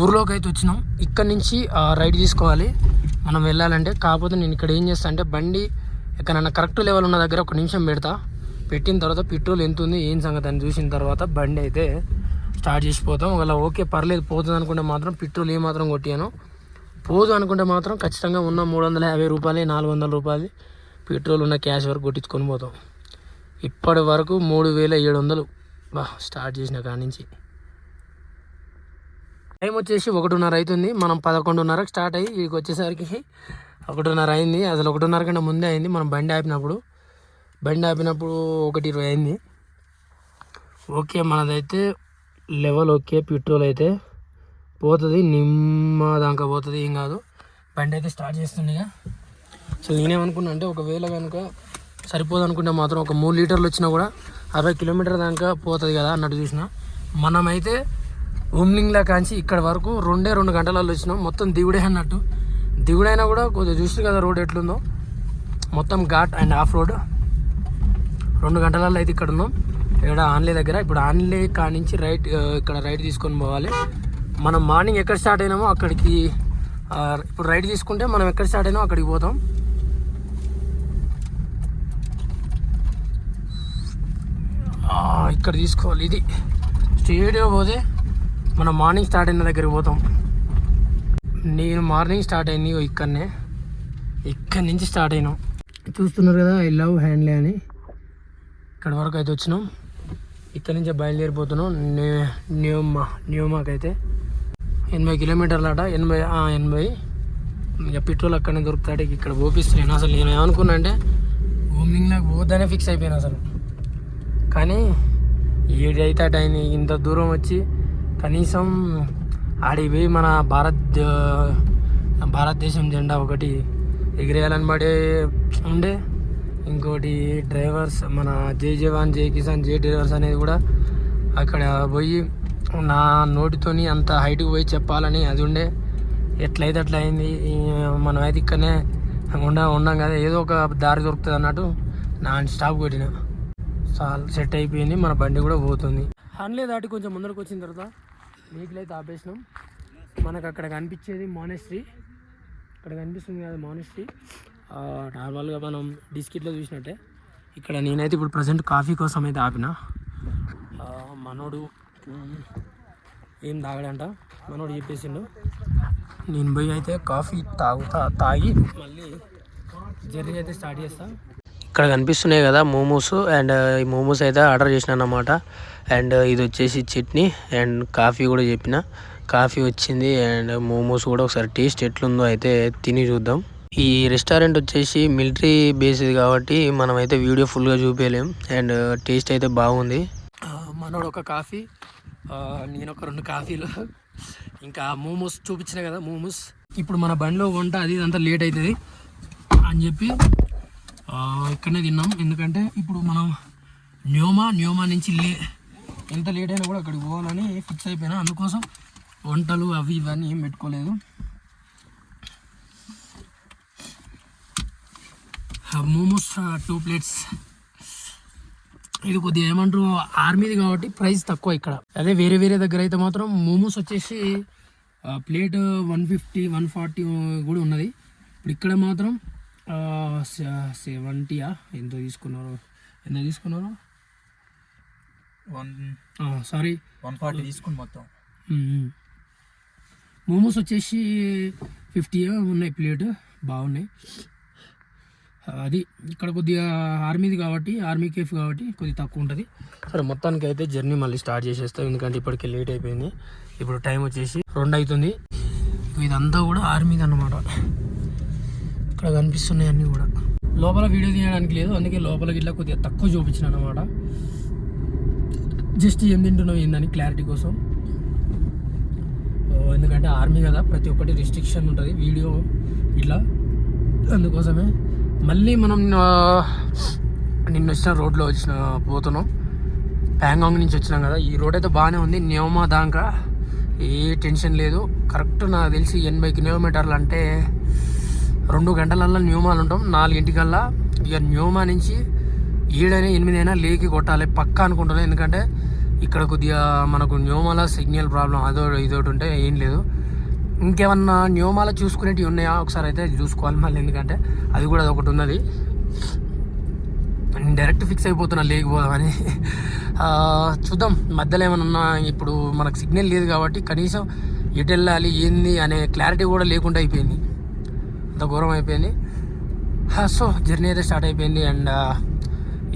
ఊర్లోకి అయితే వచ్చినాం. ఇక్కడ నుంచి రైడ్ తీసుకోవాలి. మనం వెళ్ళాలంటే. కాకపోతే నేను ఇక్కడ ఏం చేస్తా అంటే బండి ఎక్కడన్నా కరెక్ట్ లెవెల్ ఉన్న దగ్గర ఒక నిమిషం పెడతా. పెట్టిన తర్వాత పెట్రోల్ ఎంత ఉంది ఏం సంగతి అని చూసిన తర్వాత బండి అయితే స్టార్ట్ చేసిపోతాం ఒకవేళ ఓకే పర్లేదు పోతుంది అనుకుంటే మాత్రం పెట్రోల్ ఏమాత్రం కొట్టాను పోదు అనుకుంటే మాత్రం ఖచ్చితంగా ఉన్న మూడు వందల యాభై రూపాయలు నాలుగు వందల రూపాయలు పెట్రోల్ ఉన్న క్యాష్ వరకు కొట్టించుకొని పోతాం. ఇప్పటి వరకు మూడు వేల ఏడు వందలు బా స్టార్ట్ చేసిన కాడి నుంచి. టైం వచ్చేసి ఒకటిన్నర అవుతుంది. మనం పదకొండున్నరకు స్టార్ట్ అయ్యి ఇక్కడికి వచ్చేసరికి ఒకటిన్నర అయింది. అసలు ఒకటిన్నర కంటే ముందే అయింది మనం బండి ఆపినప్పుడు. బండి ఆపినప్పుడు ఒకటి ఇరవై అయింది. ఓకే మనదైతే లెవెల్ ఓకే పెట్రోల్ అయితే పోతుంది. నిమ్మ దాకా పోతుంది ఏం కాదు. బండి అయితే స్టార్ట్ చేస్తుండగా అసలు నేనేమనుకున్నా అంటే ఒకవేళ కనుక సరిపోదు అనుకుంటే మాత్రం ఒక మూడు లీటర్లు వచ్చినా కూడా అరవై కిలోమీటర్ దాకా పోతుంది కదా అన్నట్టు చూసిన. మనమైతే ఉమ్లింగ్లా కాంచి ఇక్కడ వరకు రెండే రెండు గంటలలో వచ్చినాం. మొత్తం దిగుడే అన్నట్టు. దిగుడైనా కూడా కొద్దిగా చూసి కదా రోడ్ ఎట్లుందో. మొత్తం ఘాట్ అండ్ ఆఫ్ రోడ్. రెండు గంటలలో అయితే ఇక్కడ ఉన్నాం. ఇక్కడ ఆన్లే దగ్గర. ఇప్పుడు ఆన్లే కాడ నుంచి రైట్ ఇక్కడ రైట్ తీసుకొని పోవాలి. మనం మార్నింగ్ ఎక్కడ స్టార్ట్ అయినామో అక్కడికి ఇప్పుడు రైట్ తీసుకుంటే మనం ఎక్కడ స్టార్ట్ అయినామో అక్కడికి పోతాం. ఇక్కడ తీసుకోవాలి. ఇది స్టేడియం పోతే మనం మార్నింగ్ స్టార్ట్ అయిన దగ్గరికి పోతాం. నేను మార్నింగ్ స్టార్ట్ అయింది ఇక్కడనే. ఇక్కడి నుంచి స్టార్ట్ అయినాం. చూస్తున్నారు కదా ఐ లవ్ హ్యాండ్లే అని. ఇక్కడ వరకు అయితే వచ్చినాం. ఇక్కడ నుంచి బయలుదేరిపోతున్నాం. న్యూ- న్యూమా న్యూమాకి అయితే ఎనభై కిలోమీటర్లు అట ఎనభై ఎనభై. ఇక పెట్రోల్ అక్కడనే దొరుకుతాడు ఇక్కడ పోపిస్తున్నాను. అసలు నేను ఏమనుకున్నా అంటే ఓమింగ్లోకి పోద్దనే ఫిక్స్ అయిపోయాను అసలు. కానీ ఏడైతే అటు అయింది ఇంత దూరం వచ్చి కనీసం ఆడికి పోయి మన భారత్ భారతదేశం జెండా ఒకటి ఎగిరేయాలని పడే ఉండే. ఇంకోటి డ్రైవర్స్ మన జై జవాన్ జై కిసాన్ జై డ్రైవర్స్ అనేది కూడా అక్కడ పోయి నా నోటితోని అంత హైట్కి పోయి చెప్పాలని అది ఉండే. ఎట్లయితే అట్లా అయింది మనం అయితే ఇక్కడనే ఉండ ఉన్నాం కదా ఏదో ఒక దారి దొరుకుతుంది అన్నట్టు నా స్టాప్ కొట్టిన. సెట్ అయిపోయింది మన బండి కూడా పోతుంది. హన్లే దాటి కొంచెం ముందరకు వచ్చిన తర్వాత వెహికల్ అయితే ఆపేసినాం. మనకు అక్కడ కనిపించేది మానేస్ట్రీ ఇక్కడ కనిపిస్తుంది కదా మానేస్ట్రీ నార్మల్గా మనం డిస్కిట్లో చూసినట్టే. ఇక్కడ నేనైతే ఇప్పుడు ప్రజెంట్ కాఫీ కోసం అయితే ఆపిన. మనోడు ఏం తాగడంట? మనోడు చెప్పేసిండు. నేను పోయి అయితే కాఫీ తాగుతా తాగి మళ్ళీ జర్నీ అయితే స్టార్ట్ చేస్తాను ఇక్కడ కనిపిస్తున్నాయి కదా మోమోస్ అండ్ ఈ మోమోస్ అయితే ఆర్డర్ చేసిన అన్నమాట అండ్ ఇది వచ్చేసి చట్నీ అండ్ కాఫీ కూడా చెప్పిన. కాఫీ వచ్చింది అండ్ మోమోస్ కూడా ఒకసారి టేస్ట్ ఎట్లుందో అయితే తిని చూద్దాం. ఈ రెస్టారెంట్ వచ్చేసి మిలిటరీ బేస్డ్ కాబట్టి మనం అయితే వీడియో ఫుల్గా చూపించలేం అండ్ టేస్ట్ అయితే బాగుంది. మనోడు ఒక కాఫీ నేను ఒక రెండు కాఫీలు. ఇంకా మోమోస్ చూపించిన కదా మోమోస్. ఇప్పుడు మన బండిలో వంట అది ఇదంతా లేట్ అవుతుంది అని చెప్పి ఇక్కడనే తిన్నాం. ఎందుకంటే ఇప్పుడు మనం న్యోమా న్యోమా నుంచి లే ఎంత లేట్ అయినా కూడా అక్కడికి పోవాలని ఫిక్స్ అయిపోయినా. అందుకోసం వంటలు అవి ఇవన్నీ ఏం పెట్టుకోలేదు. మోమోస్ టూ ప్లేట్స్ ఇది కొద్దిగా ఏమంటారు ఆర్మీది కాబట్టి ప్రైస్ తక్కువ ఇక్కడ. అదే వేరే వేరే దగ్గర అయితే మాత్రం మోమోస్ వచ్చేసి plate one fifty one forty కూడా ఉన్నది. ఇప్పుడు ఇక్కడ మాత్రం సెవెంటీయా ఎంత తీసుకున్నారు. ఎంత తీసుకున్నారు? One sorry. వన్ ఫార్టీ తీసుకుని మొత్తం. మోమోస్ వచ్చేసి ఫిఫ్టీ ఉన్నాయి ప్లేట్. బాగున్నాయి. అది ఇక్కడ కొద్దిగా ఆర్మీది కాబట్టి ఆర్మీ కేఫ్ కాబట్టి కొద్దిగా తక్కువ ఉంటుంది. సరే మొత్తానికి అయితే జర్నీ మళ్ళీ స్టార్ట్ చేసేస్తాం. ఎందుకంటే ఇప్పటికే లేట్ అయిపోయింది. ఇప్పుడు టైం వచ్చేసి రెండు అవుతుంది. ఇదంతా కూడా ఆర్మీది అన్నమాట. ఇక్కడ కనిపిస్తున్నాయి అన్నీ కూడా. లోపల వీడియో తీయడానికి లేదు అందుకే లోపల ఇట్లా కొద్దిగా తక్కువ చూపించిన అనమాట జస్ట్ ఏం తింటున్నావు ఏందని క్లారిటీ కోసం. ఎందుకంటే ఆర్మీ కదా ప్రతి ఒక్కటి రిస్ట్రిక్షన్ ఉంటుంది వీడియో ఇట్లా అందుకోసమే మళ్ళీ మనం నిన్న వచ్చిన రోడ్లో వచ్చిన పోతున్నాం. ప్యాంగాంగ్ నుంచి వచ్చినాం కదా ఈ రోడ్ అయితే బాగానే ఉంది నియోమా దాకా ఏ టెన్షన్ లేదు. కరెక్ట్ నాకు తెలిసి ఎనభై కిలోమీటర్లు అంటే రెండు గంటలల్లో న్యూమాలు ఉంటాం. నాలుగింటికల్లా ఇక న్యూమా నుంచి ఏడైనా ఎనిమిదైనా లేకి కొట్టాలి. పక్కా అనుకుంటున్నాను ఎందుకంటే ఇక్కడ కొద్దిగా మనకు న్యోమాల సిగ్నల్ ప్రాబ్లం అదో ఇదోటి ఉంటే ఏం లేదు. ఇంకేమన్నా న్యూమాల చూసుకునేటివి ఉన్నాయా? ఒకసారి అయితే చూసుకోవాలి మళ్ళీ. ఎందుకంటే అది కూడా ఒకటి ఉన్నది. డైరెక్ట్ ఫిక్స్ అయిపోతున్నా లేకపోదామని చూద్దాం. మధ్యలో ఏమైనా ఉన్నా ఇప్పుడు మనకు సిగ్నల్ లేదు కాబట్టి కనీసం ఎటు వెళ్ళాలి ఏంది అనే క్లారిటీ కూడా లేకుండా అయిపోయింది. అంత ఘోరం అయిపోయింది. సో జర్నీ అయితే స్టార్ట్ అయిపోయింది అండ్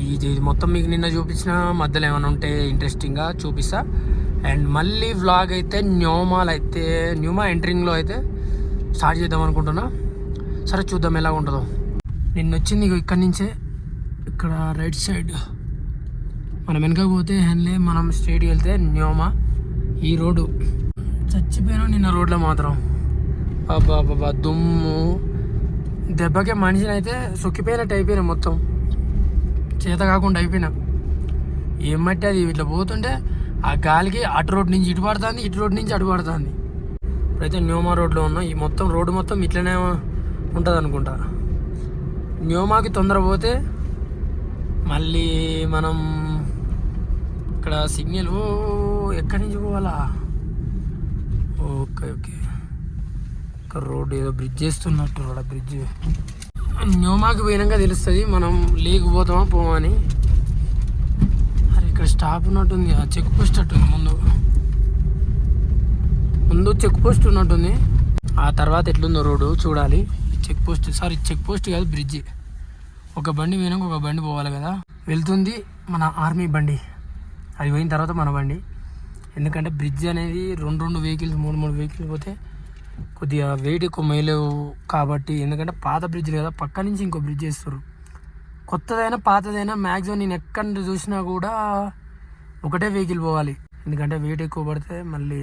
ఇది ఇది మొత్తం మీకు నిన్న చూపించిన మధ్యలో ఏమైనా ఉంటే ఇంట్రెస్టింగ్గా చూపిస్తా. అండ్ మళ్ళీ వ్లాగ్ అయితే న్యూమాల్ అయితే న్యూమా ఎంట్రింగ్లో అయితే స్టార్ట్ చేద్దాం అనుకుంటున్నా. సరే చూద్దాం ఎలా ఉంటుందో. నిన్న వచ్చింది ఇక్కడి నుంచే. ఇక్కడ రైట్ సైడ్. మనం వెనక పోతే హెన్లే మనం స్ట్రైట్కి వెళ్తే న్యోమా. ఈ రోడ్డు. చచ్చిపోయినా నిన్న రోడ్లో మాత్రం. బాబా బాబా దుమ్ము. దెబ్బకే మనిషిని అయితే సొక్కిపోయినట్టు అయిపోయినా మొత్తం. చేత కాకుండా అయిపోయినా. ఏం మట్టి అది ఇట్లా పోతుంటే ఆ గాలికి అటు రోడ్ నుంచి ఇటు పడుతుంది ఇటు రోడ్ నుంచి అటు పడుతుంది. ఇప్పుడైతే న్యోమా రోడ్లో ఉన్నాం. ఈ మొత్తం రోడ్డు మొత్తం ఇట్లనే ఉంటుంది అనుకుంటా న్యోమాకి తొందర పోతే మళ్ళీ మనం ఇక్కడ సిగ్నల్ ఓ ఎక్కడి నుంచి పోవాలా? Okay okay. ఇక్కడ రోడ్ ఏదో బ్రిడ్జ్ చేస్తున్నట్టు రోడ్ బ్రిడ్జ్ న్యూమాకి పోయినాక తెలుస్తుంది మనం లేకపోతామా పోమా పోమని అరే ఇక్కడ స్టాప్ ఉన్నట్టుంది ఆ చెక్ పోస్ట్ అట్టుంది ముందు. ముందు చెక్ పోస్ట్ ఉన్నట్టుంది. ఆ తర్వాత ఎట్లుందో రోడ్డు చూడాలి. Check post sorry check post కాదు బ్రిడ్జ్ ఒక బండి పోయినాక ఒక బండి పోవాలి కదా. వెళ్తుంది మన ఆర్మీ బండి. అది పోయిన తర్వాత మన బండి. ఎందుకంటే బ్రిడ్జ్ అనేది రెండు రెండు వెహికల్స్ మూడు మూడు వెహికల్స్ పోతే కొద్దిగా వెయిట్ ఎక్కువ మేలేవు కాబట్టి ఎందుకంటే పాత బ్రిడ్జ్ కదా పక్క నుంచి ఇంకో బ్రిడ్జ్ వేస్తారు. కొత్తదైనా పాతదైనా మ్యాక్సిమం నేను ఎక్కడ చూసినా కూడా ఒకటే వెహికల్ పోవాలి. ఎందుకంటే వెయిట్ ఎక్కువ పడితే మళ్ళీ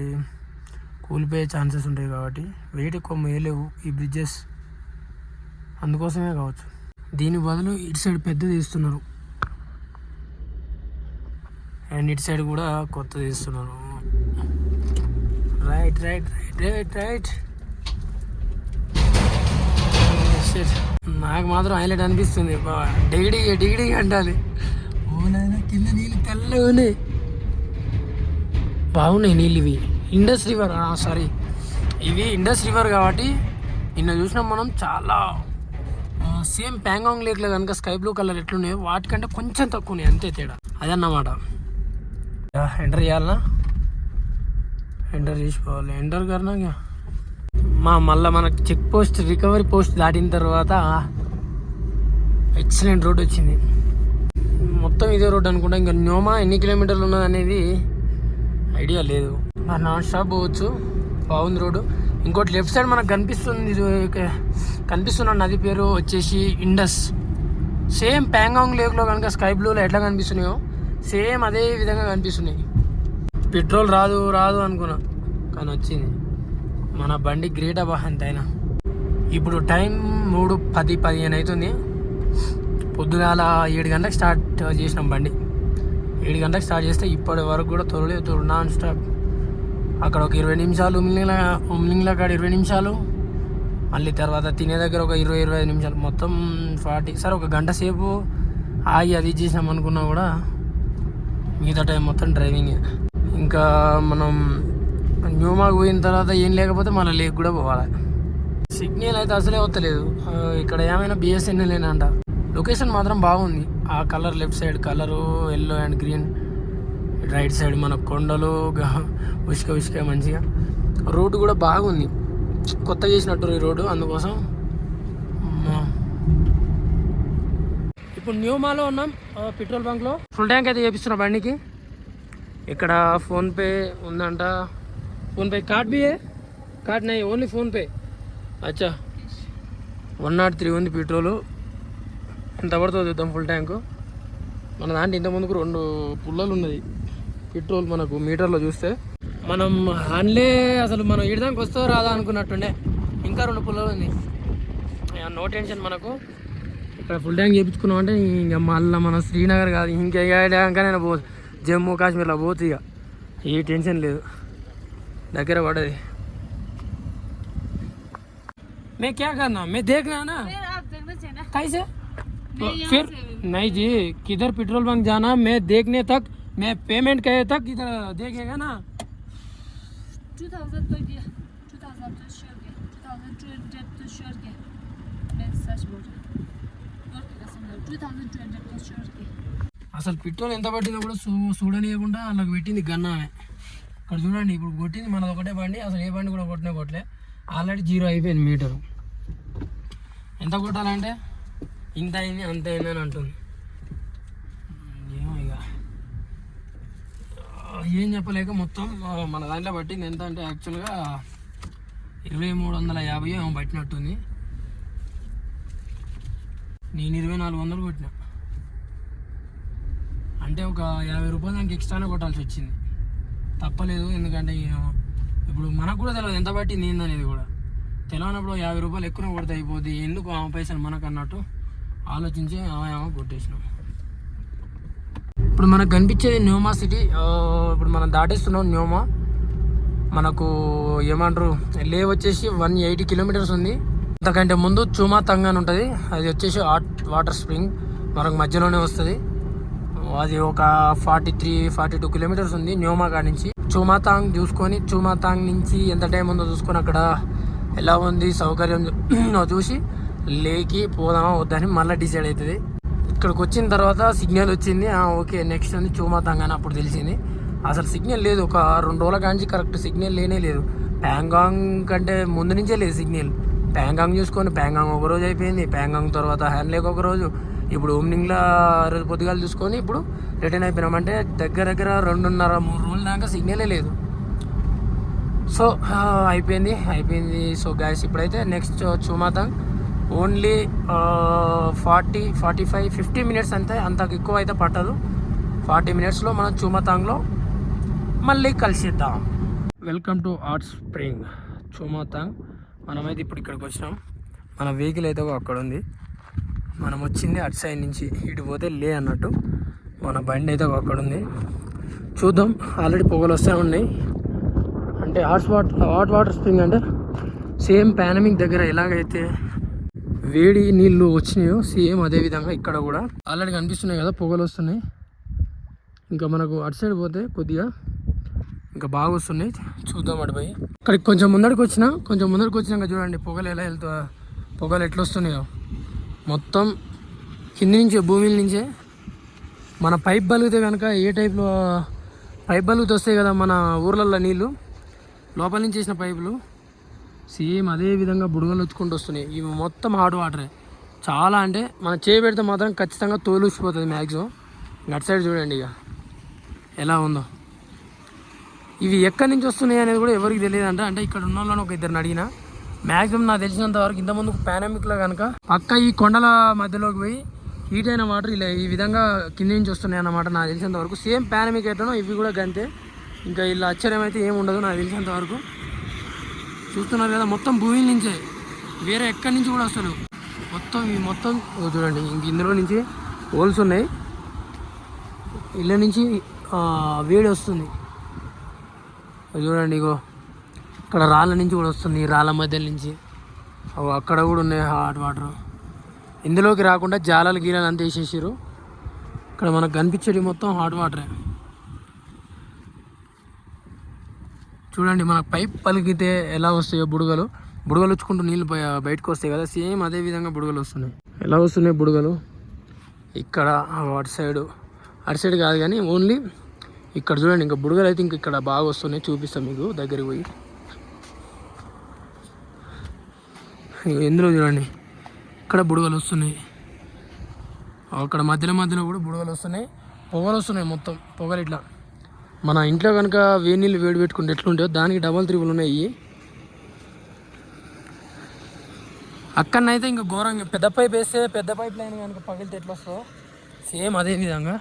కూలిపోయే ఛాన్సెస్ ఉంటాయి కాబట్టి వెయిట్ ఎక్కువ మేలేవు ఈ బ్రిడ్జెస్ అందుకోసమే కావచ్చు. దీని బదులు ఇటు సైడ్ పెద్దది ఇస్తున్నారు అండ్ ఇటు సైడ్ కూడా కొత్తది ఇస్తున్నారు right right right right right నాకు మాత్రం హైలైట్ అనిపిస్తుంది. డిగిడి డిగిడి అంటాలి ఓనైనా కింద నీళ్ళు తెల్లగా ఉన్నాయి. బాగున్నాయి నీళ్ళు ఇవి ఇండస్ రివర్ సారీ ఇవి ఇండస్ రివర్ కాబట్టి నిన్న చూసినాం మనం చాలా. సేమ్ ప్యాంగాంగ్ లేక్లో కనుక స్కై బ్లూ కలర్ ఎట్లున్నాయో వాటికంటే కొంచెం తక్కువ ఉన్నాయి. అంతే తేడా. అదన్నమాట. ఎంటర్ చేయాలనా? ఎంటర్ చేసుకోవాలి ఎంటర్ కన్నా మా మళ్ళీ మన చెక్ పోస్ట్ రికవరీ పోస్ట్ దాటిన తర్వాత ఎక్సలెంట్ రోడ్ వచ్చింది. మొత్తం ఇదే రోడ్ అనుకుంటా. ఇంకా న్యోమా ఎన్ని కిలోమీటర్లు ఉన్నది అనేది ఐడియా లేదు. నాన్ స్టాప్ పోవచ్చు. బాగుంది రోడ్డు. ఇంకోటి లెఫ్ట్ సైడ్ మనకు కనిపిస్తుంది ఇది కనిపిస్తున్న నది పేరు వచ్చేసి ఇండస్ సేమ్ ప్యాంగాంగ్ లేక్లో కనుక స్కై బ్లూలో ఎట్లా కనిపిస్తున్నాయో సేమ్ అదే విధంగా కనిపిస్తున్నాయి. పెట్రోల్ రాదు రాదు అనుకున్నా. కానీ వచ్చింది. మన బండి గ్రేట్ అబ్బా ఎంతైనా ఇప్పుడు టైం మూడు పది పదిహేను అవుతుంది పొద్దుగాల ఏడు గంటలకు స్టార్ట్ చేసినాం బండి. ఏడు గంటలకు స్టార్ట్ చేస్తే ఇప్పటి వరకు కూడా తొలలేదు తొలి నాన్ స్టాప్. అక్కడ ఒక ఇరవై నిమిషాలు ఉమ్లింగ్ల ఉమ్లింగ్ల కాడ ఇరవై నిమిషాలు. మళ్ళీ తర్వాత తినే దగ్గర ఒక ఇరవై ఇరవై ఐదు నిమిషాలు. మొత్తం ఫార్టీ సార్ ఒక గంట సేపు ఆగి అది చేసినాం అనుకున్నా కూడా మిగతా టైం మొత్తం డ్రైవింగ్. ఇంకా మనం న్యూమార్క్ పోయిన తర్వాత ఏం లేకపోతే మళ్ళీ లేక్ కూడా పోవాలి. సిగ్నల్ అయితే అసలే వస్తలేదు. ఇక్కడ ఏమైనా బిఎస్ఎన్ఎల్ అంట. లొకేషన్ మాత్రం బాగుంది. ఆ colour left side colour yellow and green. Right side మన కొండలు ఉసుక ఉసుక మంచిగా. రోడ్డు కూడా బాగుంది. కొత్త చేసినట్టు ఈ రోడ్డు అందుకోసం ఇప్పుడు న్యూమాలో ఉన్నాం పెట్రోల్ బంక్లో. ఫుల్ ట్యాంక్ అయితే చేపిస్తున్నా బండికి. ఇక్కడ ఫోన్పే ఉందంట ఫోన్పే కార్డ్ బి కార్డ్ నై ఓన్లీ ఫోన్పే అచ్చా వన్ నాట్ త్రీ ఉంది పెట్రోలు ఎంత పడుతుంది చూద్దాం ఫుల్ ట్యాంకు మన దాంట్లో ఇంతకుముందుకు రెండు పుల్లలు ఉన్నది పెట్రోల్ మనకు మీటర్లో చూస్తే మనం అన్లే అసలు మనం ఇడదానికి వస్తో రాదా అనుకున్నట్టుండే ఇంకా రెండు పుల్లలు ఉంది నో టెన్షన్ మనకు ఇక్కడ ఫుల్ ట్యాంక్ చేయించుకున్నాం అంటే ఇంకా మళ్ళీ మన శ్రీనగర్ కాదు ఇంకా అయినా పోదు జమ్మూ కాశ్మీర్లో పోతు ఇక ఏ టెన్షన్ లేదు దగ్గర పడది मैं क्या करना मैं देखना है ना फिर आप देखना चाहिए ना कैसे मैं यहाँ फिर से- नहीं जी किधर पेट्रोल बंक जाना मैं देखने तक मैं पेमेंट कहे तक इधर देखेगा ना అసలు పెట్రోల్ ఎంత పట్టిందో కూడా చూ చూడనియకుండా వాళ్ళకి పెట్టింది గన్న ఆమె. ఇక్కడ చూడండి ఇప్పుడు కొట్టింది మనది ఒకటే బండి అసలు ఏ బండి కూడా కొట్టినా కొట్టలే. ఆల్రెడీ జీరో అయిపోయింది మీటరు. ఎంత కొట్టాలంటే ఇంత అయింది అంత అయింది అని అంటుంది. ఏమో ఇక. ఏం చెప్పలేక మొత్తం మన దాంట్లో పట్టింది ఎంత అంటే యాక్చువల్గా ఇరవై మూడు వందల యాభై ఏమో పట్టినట్టుంది. నేను ఇరవై నాలుగు వందలు కొట్టినా. అంటే ఒక యాభై రూపాయలు దానికి ఎక్స్ట్రానే కొట్టాల్సి వచ్చింది. తప్పలేదు ఎందుకంటే ఇప్పుడు మనకు కూడా తెలియదు ఎంత పట్టింది ఏందనేది కూడా. తెలియనప్పుడు యాభై రూపాయలు ఎక్కువ కొడితే అయిపోద్ది. ఎందుకు ఆమె పైసలు మనకు అన్నట్టు ఆలోచించి ఆమె ఆమె కొట్టేసినాం. ఇప్పుడు మనకు కనిపించేది న్యూమా సిటీ. ఇప్పుడు మనం దాటేస్తున్నాం న్యూమా. మనకు ఏమంటారు లే వచ్చేసి వన్ ఎయిటీ కిలోమీటర్స్ ఉంది. అంతకంటే ముందు చుమా తంగ్ అని ఉంటుంది. అది వచ్చేసి హాట్ వాటర్ స్ప్రింగ్. మనకు మధ్యలోనే వస్తుంది. అది ఒక forty three forty two kilometres ఉంది న్యూమా కాడ నుంచి. చూమాతాంగ్ చూసుకొని చూమాతాంగ్ నుంచి ఎంత టైం ఉందో చూసుకొని అక్కడ ఎలా ఉంది సౌకర్యం చూసి లేకి పోదామా వద్దని మళ్ళీ డిసైడ్ అవుతుంది ఇక్కడికి వచ్చిన తర్వాత సిగ్నల్ వచ్చింది ఓకే నెక్స్ట్ ఉంది చూమాతాంగ్ అని అప్పుడు తెలిసింది. అసలు సిగ్నల్ లేదు ఒక రెండు రోజుల కాంచి కరెక్ట్ సిగ్నల్ లేనే లేదు. ప్యాంగాంగ్ కంటే ముందు నుంచే లేదు సిగ్నల్ ప్యాంగాంగ్ చూసుకొని ప్యాంగాంగ్ ఒక రోజు అయిపోయింది ప్యాంగాంగ్ తర్వాత హ్యాండ్లేక్ ఒక రోజు. ఇప్పుడు ఓమ్నింగ్లో రోజు పొద్దుగాలు చూసుకొని ఇప్పుడు రిటర్న్ అయిపోయినామంటే దగ్గర దగ్గర రెండున్నర మూడు రోజుల దాకా సిగ్నలే లేదు. సో అయిపోయింది అయిపోయింది. సో గ్యాస్ ఇప్పుడైతే next Chumathang only forty forty five fifty minutes అంతే. అంత ఎక్కువ అయితే పట్టదు. ఫార్టీ మినిట్స్లో మనం చూమాతాంగ్లో మళ్ళీ కలిసిద్దాం. Welcome to hot spring Chumathang మనమైతే ఇప్పుడు ఇక్కడికి వచ్చినాం. మన వెహికల్ అయితే అక్కడ ఉంది. మనం వచ్చింది అటు సైడ్ నుంచి ఇటు పోతే లే అన్నట్టు. మన బండి అయితే అక్కడ ఉంది. చూద్దాం. ఆల్రెడీ పొగలు వస్తూ ఉన్నాయి. అంటే hot what hot water spring అంటే సేమ్ పానమిక్ దగ్గర ఎలాగైతే వేడి నీళ్ళు వచ్చినాయో సేమ్ అదే విధంగా ఇక్కడ కూడా. ఆల్రెడీ కనిపిస్తున్నాయి కదా పొగలు వస్తున్నాయి. ఇంకా మనకు అటు సైడ్ పోతే కొద్దిగా ఇంకా బాగా వస్తున్నాయి. చూద్దాం అటు పోయి. ఇక్కడికి కొంచెం ముందడికి వచ్చినా కొంచెం ముందడికి వచ్చినాక చూడండి పొగలు ఎలా వెళ్తా పొగలు ఎట్లా వస్తున్నాయో. మొత్తం కింది నుంచే భూమి నుంచే మన పైప్ బలిగితే కనుక ఏ టైప్లో పైప్ బలిగితే వస్తాయి కదా మన ఊర్లలో నీళ్ళు లోపల నుంచి వేసిన పైపులు సేమ్ అదే విధంగా బుడగలు వచ్చుకుంటూ వస్తున్నాయి. ఇవి మొత్తం హాట్ వాటరే. చాలా అంటే మనం చేపెడితే మాత్రం ఖచ్చితంగా తోలుసిపోతుంది మ్యాక్సిమం. అటు సైడ్ చూడండి ఇక. ఎలా ఉందో. ఇవి ఎక్కడి నుంచి వస్తున్నాయి అనేది కూడా ఎవరికి తెలియదు అంట అంటే ఇక్కడ ఉన్న వాళ్ళని ఒక ఇద్దరిని అడిగిన. మ్యాక్సిమం నాకు తెలిసినంత వరకు ఇంతకుముందు పానమిక్లో కనుక పక్క ఈ కొండల మధ్యలోకి పోయి హీట్ అయిన వాటర్ ఇలా ఈ విధంగా కింద నుంచి వస్తున్నాయి అన్నమాట నాకు తెలిసినంత వరకు. సేమ్ పానమిక్ ఎట్లనో ఇవి కూడా గంతే. ఇంకా ఇలా ఆశ్చర్యం అయితే ఏమి ఉండదు నాకు తెలిసినంత వరకు. చూస్తున్నారు కదా మొత్తం భూమి నుంచే. వేరే ఎక్కడి నుంచి కూడా వస్తారు మొత్తం ఈ మొత్తం చూడండి ఇంక ఇందులో నుంచి హోల్స్ ఉన్నాయి. ఇళ్ళ నుంచి వేడి వస్తుంది. అది చూడండి ఇగో. ఇక్కడ రాళ్ళ నుంచి కూడా వస్తుంది రాళ్ళ మధ్య నుంచి. అవి అక్కడ కూడా ఉన్నాయి హాట్ వాటర్. ఇందులోకి రాకుండా జాలాలు గీలాలు అంత వేసేసారు ఇక్కడ మనకు కనిపించేది మొత్తం హాట్ వాటరే. చూడండి మన పైప్ పలికితే ఎలా వస్తాయో బుడగలు. బుడగలు వచ్చుకుంటూ నీళ్ళు బయటకు వస్తాయి కదా. సేమ్ అదే విధంగా బుడగలు వస్తున్నాయి. ఎలా వస్తున్నాయి బుడగలు? ఇక్కడ అటు సైడు. అటు సైడ్ కాదు కానీ ఓన్లీ ఇక్కడ చూడండి ఇంకా బుడగలు అయితే ఇంక ఇక్కడ బాగా వస్తున్నాయి. చూపిస్తాం మీకు దగ్గరికి పోయి ఇగో ఇందులో చూడండి. ఇక్కడ బుడగలు వస్తున్నాయి. అక్కడ మధ్యలో మధ్యలో కూడా బుడగలు వస్తున్నాయి. పొగలు వస్తున్నాయి మొత్తం. పొగలు ఇట్లా. మన ఇంట్లో కనుక వేడి నీళ్ళు వేడి పెట్టుకుంటే ఎట్లుంటాయో దానికి డబల్ త్రిబుల్ ఉన్నాయి. అక్కడనైతే ఇంకా ఘోరంగా పెద్ద పైప్ వేస్తే పెద్ద పైప్ లైన్ కనుక పగిలితే ఎట్లా వస్తుందో? సేమ్ అదే విధంగా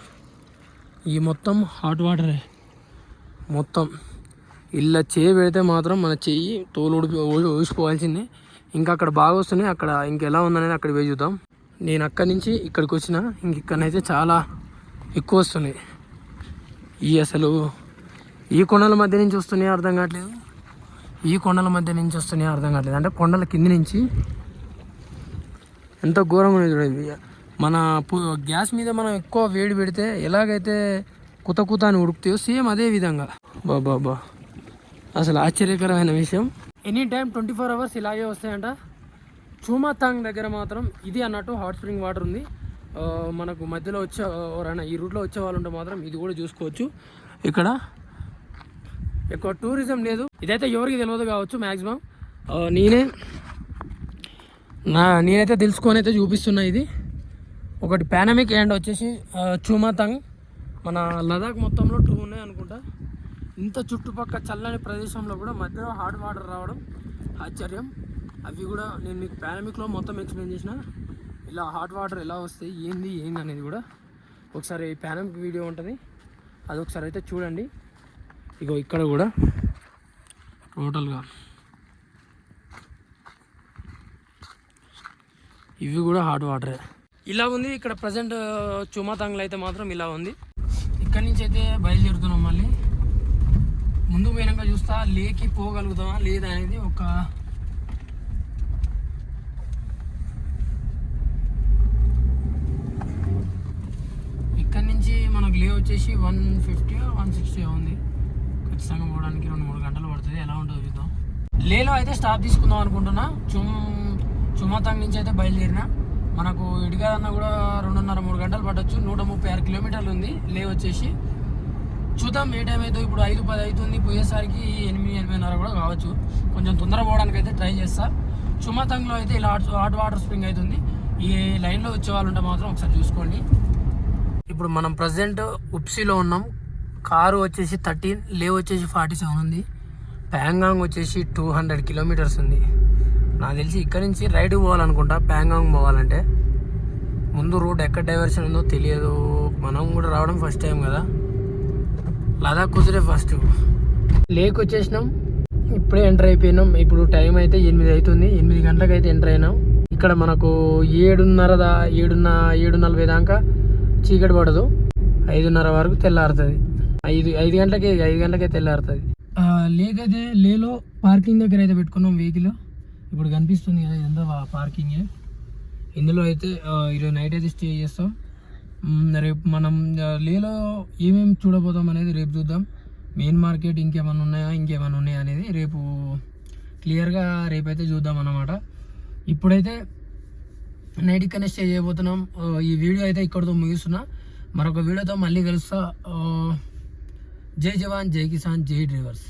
ఈ మొత్తం హాట్ వాటరే మొత్తం. ఇలా చేయి పెడితే మాత్రం మన చెయ్యి తోలు ఊడిపి ఊ- ఊసిపోవాల్సిందే ఇంకా అక్కడ బాగా వస్తున్నాయి. అక్కడ ఇంకెలా ఉందనేది అక్కడ పోయి చూద్దాం. నేను అక్కడి నుంచి ఇక్కడికి వచ్చిన ఇంక ఇక్కడనైతే చాలా ఎక్కువ వస్తున్నాయి. ఈ అసలు ఈ కొండల మధ్య నుంచి వస్తున్నాయి అర్థం కావట్లేదు. ఈ కొండల మధ్య నుంచి వస్తున్నాయి అర్థం కావట్లేదు. అంటే కొండల కింది నుంచి ఎంత ఘోరంగా ఉంది చూడండి మన గ్యాస్ మీద మనం ఎక్కువ వేడి పెడితే ఎలాగైతే కుత కుత అని ఉడుకుతాయో సేమ్ అదే విధంగా. బాబా బా. అసలు ఆశ్చర్యకరమైన విషయం. Any time twenty four hours ఇలాగే వస్తాయంట. చూమాతాంగ్ దగ్గర మాత్రం ఇది అన్నట్టు హాట్ స్ప్రింగ్ వాటర్ ఉంది. మనకు మధ్యలో వచ్చే ఎవరైనా ఈ రూట్లో వచ్చే వాళ్ళు ఉంటే మాత్రం ఇది కూడా చూసుకోవచ్చు. ఇక్కడ ఎక్కువ టూరిజం లేదు. ఇదైతే ఎవరికి తెలియదు కావచ్చు మ్యాక్సిమం నేనే నా నేనైతే తెలుసుకొని అయితే చూపిస్తున్నా ఇది. ఒకటి పానమిక్ అండ్ వచ్చేసి చూమాతంగ్ చూమాతాంగ్ మన లదాఖ్ మొత్తంలో టూ ఉన్నాయి అనుకుంటా. ఇంత చుట్టుపక్కల చల్లని ప్రదేశంలో కూడా మధ్యలో హాట్ వాటర్ రావడం ఆశ్చర్యం. అవి కూడా నేను మీకు పానమిక్లో మొత్తం ఎక్స్ప్లెయిన్ చేసిన. ఇలా హాట్ వాటర్ ఎలా వస్తాయి ఏంది ఏంది అనేది కూడా ఒకసారి పానమిక్ వీడియో ఉంటుంది. అది ఒకసారి అయితే చూడండి. ఇగో ఇక్కడ కూడా టోటల్గా ఇవి కూడా హాట్ వాటరే. ఇలా ఉంది. ఇక్కడ ప్రజెంట్ చుమాతాంగ్లో అయితే మాత్రం ఇలా ఉంది. ఇక్కడి నుంచి అయితే బయలుదేరుతున్నాం మళ్ళీ. ముందు పోయినాక చూస్తా లేకి పోగలుగుతామా లేదా అనేది ఒక ఇక్కడి నుంచి మనకు లే వచ్చేసి వన్ ఫిఫ్టీ వన్ సిక్స్టీ ఉంది ఖచ్చితంగా పోవడానికి రెండు మూడు గంటలు పడుతుంది. ఎలా ఉంటుందో చూద్దాం. లేలో అయితే స్టాప్ తీసుకుందాం అనుకుంటున్నా. చుమ్ చుమతంగ్ నుంచి అయితే బయలుదేరిన. మనకు ఇడిగాదన్న కూడా రెండున్నర మూడు గంటలు పట్టచ్చు. నూట ముప్పై ఆరు కిలోమీటర్లు ఉంది లే వచ్చేసి. చూద్దాం ఏ టైం అయితే ఇప్పుడు ఐదు పది అవుతుంది పోయేసరికి ఎనిమిది ఎనిమిదిన్నర కూడా కావచ్చు. కొంచెం తొందర పోవడానికి అయితే ట్రై చేస్తా. చుమతంగ్లో అయితే ఇలా హాట్ వాటర్ స్ప్రింగ్ అవుతుంది ఈ లైన్లో వచ్చే వాళ్ళు ఉంటే మాత్రం ఒకసారి చూసుకోండి. ఇప్పుడు మనం ప్రజెంట్ ఉప్సీలో ఉన్నాం. కారు వచ్చేసి థర్టీన్ లే వచ్చేసి ఫార్టీ సెవెన్ ఉంది. ప్యాంగాంగ్ వచ్చేసి టూ హండ్రెడ్ కిలోమీటర్స్ ఉంది. నాకు తెలిసి ఇక్కడ నుంచి రైడ్ పోవాలనుకుంటా ప్యాంగాంగ్ పోవాలంటే. ముందు రూట్ ఎక్కడ డైవర్షన్ ఉందో తెలియదు. మనం కూడా రావడం ఫస్ట్ టైం కదా. లదాఖ్ కుదిరే ఫస్ట్ లేక్ వచ్చేసినాం. ఇప్పుడే ఎంటర్ అయిపోయినాం. ఇప్పుడు టైం అయితే ఎనిమిది అవుతుంది. ఎనిమిది గంటలకు అయితే ఎంటర్ అయినాం. ఇక్కడ మనకు ఏడున్నర దా ఏడున్న ఏడు నలభై దాకా చీకటి పడదు. ఐదున్నర వరకు తెల్లారుతుంది. ఐదు ఐదు గంటలకి ఐదు గంటలకే తెల్లారుతుంది. లేక్ అయితే లేలో పార్కింగ్ దగ్గర అయితే పెట్టుకున్నాం వెహికల్ ఇప్పుడు కనిపిస్తుంది కదా ఇదంతా పార్కింగే ఇందులో అయితే ఈరోజు నైట్ అయితే స్టే చేస్తాం. రేపు మనం లేలో ఏమేమి చూడబోతాం అనేది రేపు చూద్దాం. మెయిన్ మార్కెట్ ఇంకేమైనా ఉన్నాయా ఇంకేమైనా ఉన్నాయా అనేది రేపు క్లియర్గా రేపైతే చూద్దాం అన్నమాట. ఇప్పుడైతే నైట్ ఇక్కడనే స్టే చేయబోతున్నాం ఈ వీడియో అయితే ఇక్కడితో ముగిస్తున్నా. మరొక వీడియోతో మళ్ళీ కలుస్తా. జై జవాన్ జై కిసాన్ జై డ్రైవర్స్.